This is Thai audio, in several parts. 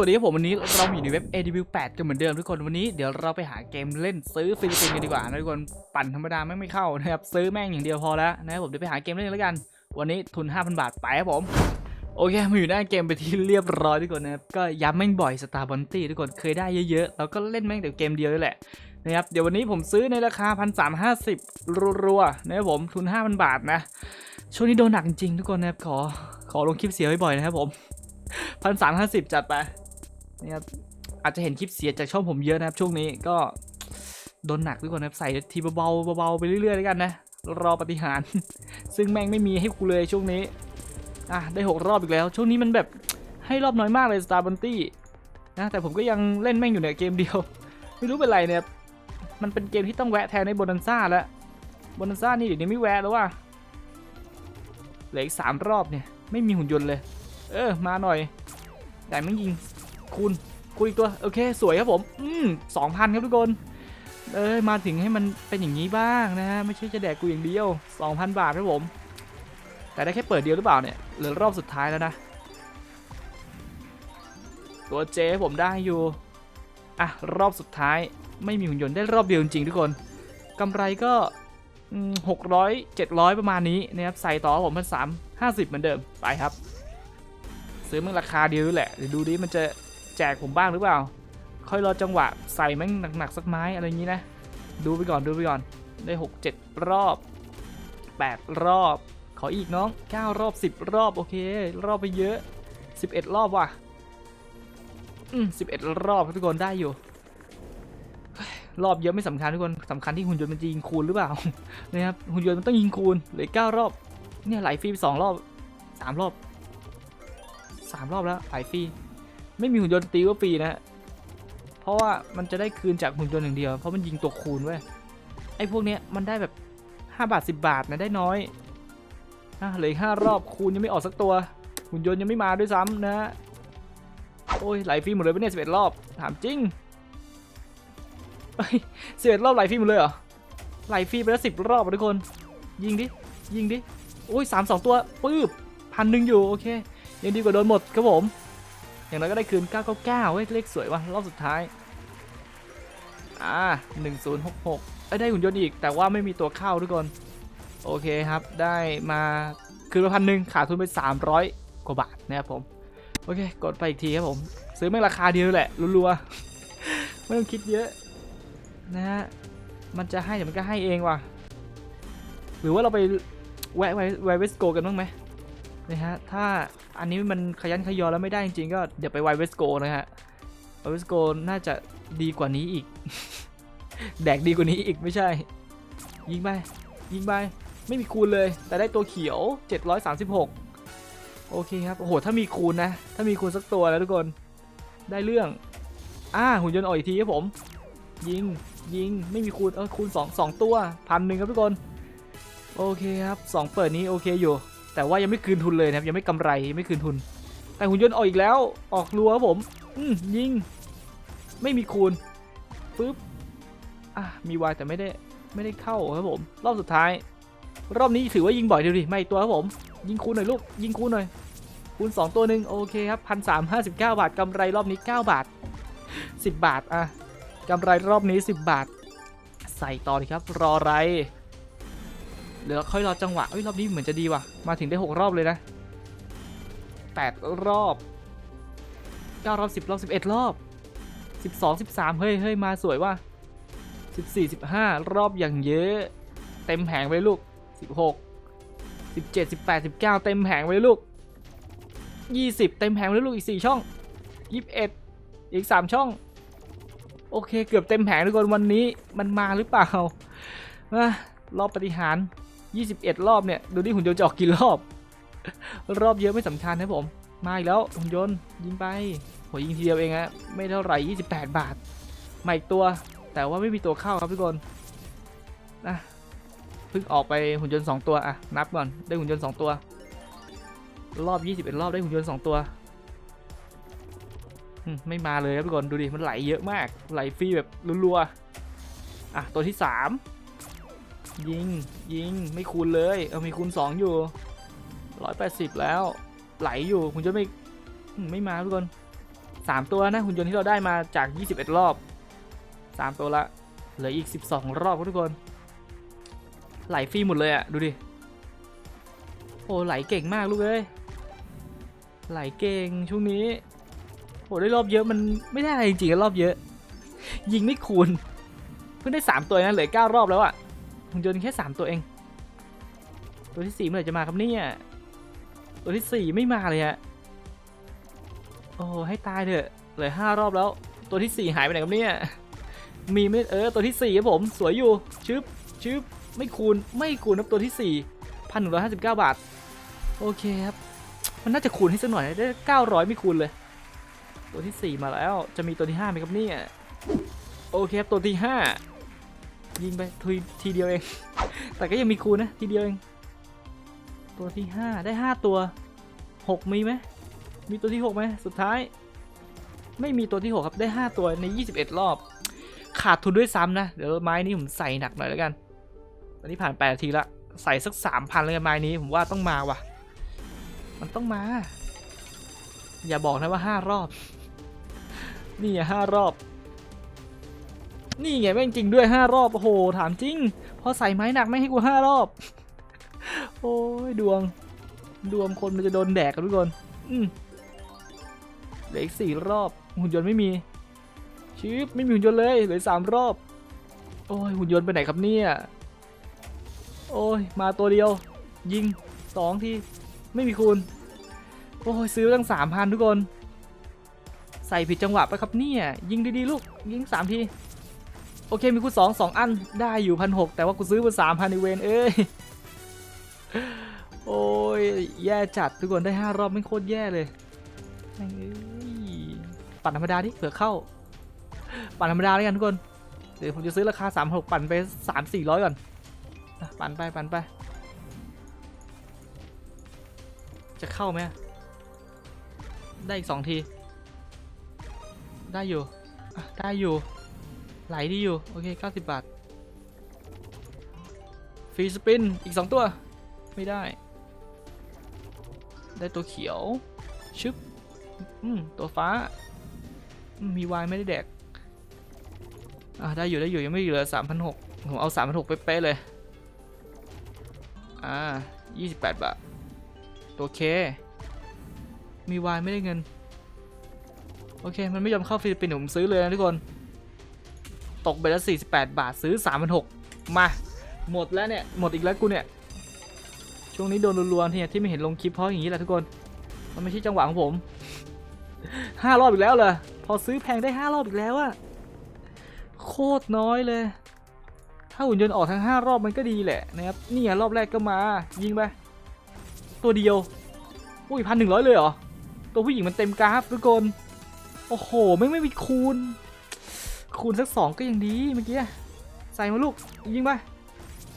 วัสดีครับผมวันนี้เราอยู่ในเว็บ AW8 กันเหมือนเดิมทุกคนวันนี้เดี๋ยวเราไปหาเกมเล่นซื้อฟิลิปปินส์กันดีกว่านะทุกคนปั่นธรรมดาแม่ไม่เข้านะครับซื้อแม่งอย่างเดียวพอแล้วนะครับผมเดี๋ยวไปหาเกมเล่นแล้วกัน วันนี้ทุน 5,000 บาทไปครับผมโอเคมาอยู่หน้าเกมไปที่เรียบร้อยทุกคนนะครับก็ย้ำแม่งบ่อยสตาร์บันตี้ทุกคนเคยได้เยอะๆแล้วก็เล่นแม่งแต่เกมเดียวนี่แหละนะครับเดี๋ยววันนี้ผมซื้อในราคา 1,350รัวๆนะครับผมทุน 5,000 บาทนะช่วงนี้โดนหนักจริงๆทุกคนนะครับขอขอลงคลิปเสียบ่อยๆนะครับผมพันสามห้าสิบจัดไป นี่ครับอาจจะเห็นคลิปเสียจากช่องผมเยอะนะครับ ช่วงนี้ก็โดนหนักทุกคนนะครับใส่ทีเบาๆเบาๆไปเรื่อยๆแล้วกันนะ รอปฏิหาร ซึ่งแม่งไม่มีให้กูเลยช่วงนี้ อะได้หกรอบอีกแล้ว ช่วงนี้มันแบบให้รอบน้อยมากเลย Star b o u n t y นะแต่ผมก็ยังเล่นแม่งอยู่เนี่ยเกมเดียว ไม่รู้เป็นไรเนี่ย มันเป็นเกมที่ต้องแวะแทนในโบนันซ่าแล้วโบนันซ่านี่เดี๋ยวนี้ไม่แวะแล้วว่ะเหลืออีกสามรอบเนี่ย ไม่มีหุ่นยนต์เลย เออ มาหน่อย แต่ไม่ยิง คูณคูณอีกตัวโอเค สวยครับผม อืมสองพันครับทุกคนเอ้ยมาถึงให้มันเป็นอย่างนี้บ้างนะฮะไม่ใช่จะแดกกูอย่างเดียว 2,000 บาทครับผม แต่ได้แค่เปิดเดียวหรือเปล่าเนี่ยเหลือรอบสุดท้ายแล้วนะ ตัวเจผมได้อยู่อะรอบสุดท้ายไม่มีหุ่นยนต์ได้รอบเดียวจริงๆทุกคนกำไรก็หกร้อยเจ็ดร้อยประมาณนี้นะครับใส่ต่อผมพันสามห้าสิบเหมือนเดิมไปครับ ซื้อมันราคาเดียวแหละเดี๋ยวดูดิมันจะ แจกผมบ้างหรือเปล่า ค่อยรอจังหวะใส่แม่งหนักๆสักไม้อะไรอย่างนี้นะ ดูไปก่อนดูไปก่อนได้ 6 7 รอบ 8 รอบ ขออีกน้อง 9 รอบ 10 รอบ โอเค รอบไปเยอะ 11 รอบว่ะ อืม11 รอบทุกคนได้อยู่ รอบเยอะไม่สำคัญทุกคนสำคัญที่หุ่นยนต์มันจะยิงคูณหรือเปล่า นะครับ หุ่นยนต์มันต้องยิงคูณเหลือ9รอบ เนี่ยไหลฟรีไปสองรอบสามรอบสามรอบแล้วขายฟรี ไม่มีหุ่นยนต์ตีก็ฟรีนะเพราะว่ามันจะได้คืนจากหุ่นยนต์อย่างเดียว เพราะมันยิงตัวคูณเว้ยไอ้พวกเนี้ยมันได้แบบ5บาท 10 บาทนะได้น้อยอะเหลืออกห้ารอบคูณยังไม่ออกสักตัว หุ่นยนต์ยังไม่มาด้วยซ้ำนะโอ้ยไหลฟรีหมดเลยปะเนี่ยสิบเอ็ดรอบถามจริงสิบเอ็ดรอบไหลฟรีหมดเลยเหรอไหลฟรีไปแล้วสิบรอบทุกคน ยิงดิยิงดิโอ้ยสามสองตัวปื๊บพันหนึ่งอยู่โอเคยังดีกว่าโดนหมดครับผม อย่างน้อยก็ได้คืน 999เว้ยเลขสวยว่ะรอบสุดท้าย อ่า 1066เอ้ยได้หุ่นยนต์อีก แต่ว่าไม่มีตัวเข้าทุกคน โอเคครับ ได้มาคืนมาพันหนึ่งขาดทุนไป 300 กว่าบาทนะครับผม โอเค กดไปอีกทีครับผม ซื้อไม่ราคาเดียวแหละรัวๆ ไม่ต้องคิดเยอะนะฮะ มันจะให้เดี๋ยวมันก็ให้เองว่ะ หรือว่าเราไปแวะไวไวเวสโกกันบ้างไหม นะฮะ ถ้าอันนี้มันขยันขยอแล้วไม่ได้จริงๆ ก็เดี๋ยวไปไวเวสโกนะฮะไวเวสโกน่าจะดีกว่านี้อีก แดกดีกว่านี้อีกไม่ใช่ ยิงไป ยิงไป ไม่มีคูณเลย แต่ได้ตัวเขียว 736 โอเคครับ โอ้โห ถ้ามีคูณนะ ถ้ามีคูณสักตัวแล้วทุกคน ได้เรื่อง อ่า หุ่นยนต์ออกอีกทีครับผม ยิง ยิง ไม่มีคูณ เออคูณ2 2ตัว พันหนึ่งครับทุกคน โอเคครับสองเปิดนี้โอเคอยู่ แต่ว่ายังไม่คืนทุนเลยนะครับยังไม่กำไรยังไม่คืนทุน แต่หุ่นยนต์ออกอีกแล้วออกรัวครับผมอืมยิง ไม่มีคูณปึ๊บอะมีวายแต่ไม่ได้ไม่ได้เข้าครับผม รอบสุดท้าย รอบนี้ถือว่ายิงบ่อยเดียวดิไม่ตัวครับผม ยิงคูณหน่อยลูกยิงคูณหน่อยคูณ2ตัวหนึ่งโอเคครับพันสามห้าสิบเก้าบาทกำไรรอบนี้ 9 บาท 10 บาทอะกำไรรอบนี้ 10 บาท ใส่ต่อดีครับ รออะไร เดี๋ยวค่อยรอจังหวะเอ้ยรอบนี้เหมือนจะดีว่ะ มาถึงได้ 6 รอบเลยนะ 8 รอบ 9 รอบ 10 รอบ 11 รอบ 12 13 เฮ้ยเฮ้ยมาสวยว่ะ14 15 รอบอย่างเยอะ เต็มแผงไปเลยลูก 16 17 18 19 เต็มแผงไปเลยลูก 20 เต็มแผงไปลูกอีก 4 ช่อง 21 อีก 3 ช่อง โอเคเกือบเต็มแผงทุกคนวันนี้มันมาหรือเปล่าอะรอบปฏิหาร 21 รอบเนี่ย ดูดิหุ่นยนต์จะออกกี่รอบ รอบเยอะไม่สำคัญนะผม มาอีกแล้วหุ่นยนต์ยิงไปโหยิงทีเดียวเองอะไม่เท่าไหร่ 28 บาทมาอีกตัว แต่ว่าไม่มีตัวเข้าครับทุกคนนะเพิ่งออกไปหุ่นยนต์ 2 ตัวอะนับก่อนได้หุ่นยนต์ 2 ตัว รอบ 21 รอบได้หุ่นยนต์ 2 ตัวไม่มาเลยครับทุกคนดูดิมันไหลเยอะมากไหลฟรีแบบรัวๆอะตัวที่ 3 ยิง ยิง ไม่คูณเลย เออ มีคูณ2อยู่180แล้ว ไหลอยู่ คุณจะไม่ ไม่มาทุกคนสามตัวนะหุ่นยนต์ที่เราได้มาจาก21รอบสามตัวละ เหลืออีก12รอบครับทุกคน ไหลฟรีหมดเลยอะดูดิ โอ้ ไหลเก่งมากลูกเอ้ย ไหลเก่งช่วงนี้โอ้ได้รอบเยอะมันไม่ได้อะไรจริงๆรอบเยอะ ยิงไม่คูณ เพิ่งได้3ตัวนะเหลือ9รอบแล้วอะ หุ่นยนต์แค่3ตัวเอง ตัวที่4เมื่อไหร่จะมาครับเนี่ย ตัวที่4ไม่มาเลยฮะ โอ้โหให้ตายเถอะ เหลือ5รอบแล้ว ตัวที่4หายไปไหนครับเนี่ย มีไหม่เออตัวที่4ครับผม สวยอยู่ ชึบ ชึบ ไม่คูณ ไม่คูณครับตัวที่4 1,159บาท โอเคครับ มันน่าจะคูณให้สักหน่อยได้900ไม่คูณเลย ตัวที่4มาแล้ว จะมีตัวที่5ไหมครับเนี่ย โอเคครับตัวที่5 ยิงไปทีทีเดียวเอง แต่ก็ยังมีคูนะ ทีเดียวเอง ตัวที่ 5 ได้ 5 ตัว 6 มีไหมมีตัวที่6ไหมสุดท้าย ไม่มีตัวที่ 6 ครับได้ 5 ตัวใน 21 รอบ ขาดทุนด้วยซ้ำนะ เดี๋ยวไม้นี้ผมใส่หนักหน่อยแล้วกัน ตอนนี้ผ่าน8นาทีละ ใส่สัก 3,000เลยกันไม้นี้ผมว่าต้องมาว่ะ มันต้องมา อย่าบอกนะว่า 5 รอบ นี่อะ5รอบ นี่ไงแม่งจริงด้วย5รอบ โอ้โห ถามจริง พอใส่ไม้หนักไม่ให้กู5รอบ โอ้ยดวง ดวงคนมันจะโดนแดกกันทุกคน อืมเหลืออีกสี่รอบ หุ่นยนต์ไม่มีชิปไม่มีหุ่นยนต์เลยเหลือสามรอบ โอ้ยหุ่นยนต์ไปไหนครับเนี่ย โอ้ยมาตัวเดียว ยิงสองทีไม่มีคูณโอ้ยซื้อตั้งสามพันทุกคน ใส่ผิดจังหวะไปครับเนี่ย ยิงดีๆลูกยิงสามที โอเคมีคูณสองสองอันได้อยู่พันหกแต่ว่ากูซื้อมาสามพันในเวนเอ้ยโอ้ยแย่จัดทุกคนได้ห้ารอบไม่โคตรแย่เลยปั่นธรรมดาดิเผื่อเข้า ปั่นธรรมดาแล้วกันทุกคนเดี๋ยวผมจะซื้อราคา3 6ปั่นไป3 4 0 0ก่อนอะปั่นไปปั่นไป จะเข้าไหมได้อีก2ที ได้อยู่ได้อยู่ ไหลดีอยู่ โอเค 90 บาท ฟรีสปิน อีก 2 ตัว ไม่ได้ ได้ตัวเขียว ชึบ อืม ตัวฟ้า มีวายไม่ได้แดก อ่าได้อยู่ ได้อยู่ ยังไม่เหลือสามพันหกผมเอาสามพันหกเป๊ะๆเลย อ่ายี่สิบแปดบาท ตัวเค มีวายไม่ได้เงิน โอเค มันไม่ยอมเข้าฟิลิปปินส์ผมซื้อเลยนะทุกคน ตกไปแล้ว48 บาทซื้อ3 6 0 0มา หมดแล้วเนี่ย หมดอีกแล้วกูเนี่ย ช่วงนี้โดนรัวๆเนี่ยที่ไม่เห็นลงคลิปเพราะอย่างนี้แหละทุกคน มันไม่ใช่จังหวะของผมห้ารอบอีกแล้วเหรอพอซื้อแพงได้ห้ารอบอีกแล้วอะโคตรน้อยเลย ถ้าหุ่นยนต์ออกทั้งห้ารอบมันก็ดีแหละนะครับนี่ไงรอบแรกก็มา ยิงไป ตัวเดียวอุ้ยพันหนึ่งร้อยเลยเหรอ ตัวผู้หญิงมันเต็มกราฟทุกคน โอ้โห ไม่ไม่มีคูณ คูณสักสองก็ยังดีเมื่อกี้ใส่มาลูกยิงไป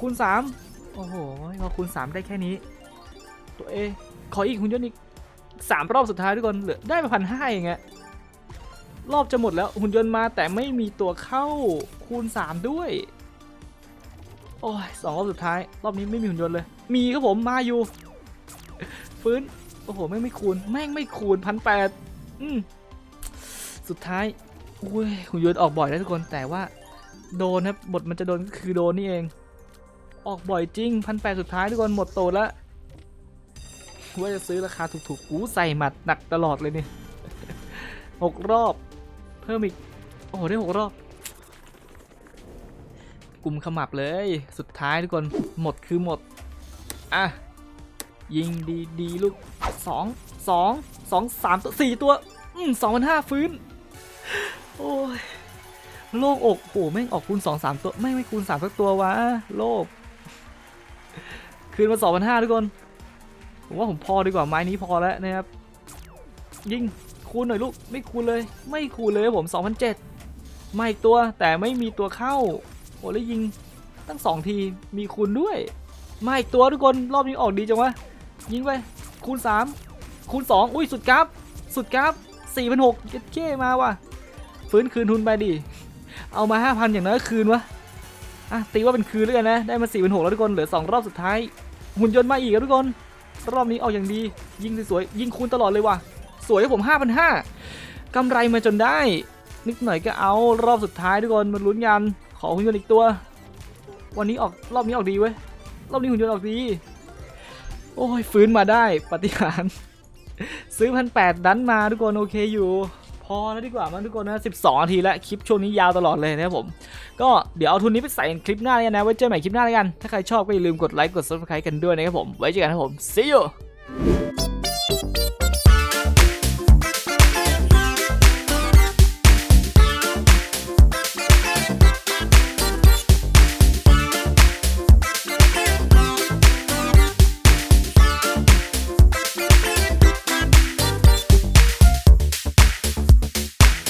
คูณสามโอ้โหพอคูณสามได้แค่นี้ ตัวเอขออีกหุ่นยนต์อีกสามรอบสุดท้ายทุกคนเหลือได้มาพันห้าเองอะรอบจะหมดแล้วหุ่นยนต์มาแต่ไม่มีตัวเข้าคูณสามด้วย โอ้ยสองรอบสุดท้าย รอบนี้ไม่มีหุ่นยนต์เลย มีครับผมมาอยู่ ฟื้น โอ้โหแม่งไม่คูณแม่งไม่คูณพันแปดอืมสุดท้าย อุ้ยหุ่นยนต์ออกบ่อยนะทุกคนแต่ว่าโดนครับบทมันจะโดนก็คือโดนนี่เอง ออกบ่อยจริงพันแปดสุดท้ายทุกคนหมดโตแล้วว่าจะซื้อราคาถูกๆกูใส่หมัดหนักตลอดเลยเนี่ยหกรอบ เพิ่มอีก โอ้โหได้หกรอบกลุ่มขมับเลยสุดท้ายทุกคนหมดคือหมด อะ ยิงดีดีๆลูกสองสองสองสามตัวสี่ตัว อืมสองพันห้าฟื้น โอ้ยโลกอกโอ้โหแม่งออกคูณสองสามตัว ไม่ไม่คูณสามสักตัววะโลก คืนมาสองพันห้าทุกคน ผมว่าผมพอดีกว่าไม้นี้พอแล้วนะครับ ยิงคูณหน่อยลูก ไม่คูณเลย ไม่คูณเลยครับผม2007มาอีกตัวแต่ไม่มีตัวเข้าโอ้แล้วยิงตั้งสองทีมีคูณด้วย มาอีกตัวทุกคนรอบนี้ออกดีจังวะยิงไปคูณ3คูณ2อุ้ยสุดกราฟสุดกราฟ4 6 0 0เจ็ดเก้มาว่ะ ฟื้นคืนทุนไปดิ เอามา 5,000 อย่างน้อยคืนวะ อะตีว่าเป็นคืนแล้วกันนะ ได้มา4 6 0 0แล้วทุกคน เหลือ 2 รอบสุดท้าย หุ่นยนต์มาอีกครับทุกคน รอบนี้เอาอย่างดี ยิงสวยๆยิงคูณตลอดเลยว่ะ สวยครับผม 5,500กำไรมาจนได้ นิดหน่อยก็เอา รอบสุดท้ายทุกคนมาลุ้นกัน ขอหุ่นยนต์อีกตัว วันนี้ออก รอบนี้ออกดีเว้ย รอบนี้หุ่นยนต์ออกดี โอ้ย ฟื้นมาได้ ปฏิหาร ซื้อพันแปดดันมาทุกคน โอเคอยู่ พอแล้วดีกว่ามั้งทุกคนนะ12นาทีแล้วคลิปช่วงนี้ยาวตลอดเลยนะครับผม ก็เดี๋ยวเอาทุนนี้ไปใส่คลิปหน้าเลยนะไว้เจอใหม่คลิปหน้าแล้วกัน ถ้าใครชอบก็อย่าลืมกดไลค์กด subscribe กันด้วยนะครับผม ไว้เจอกันครับผม see you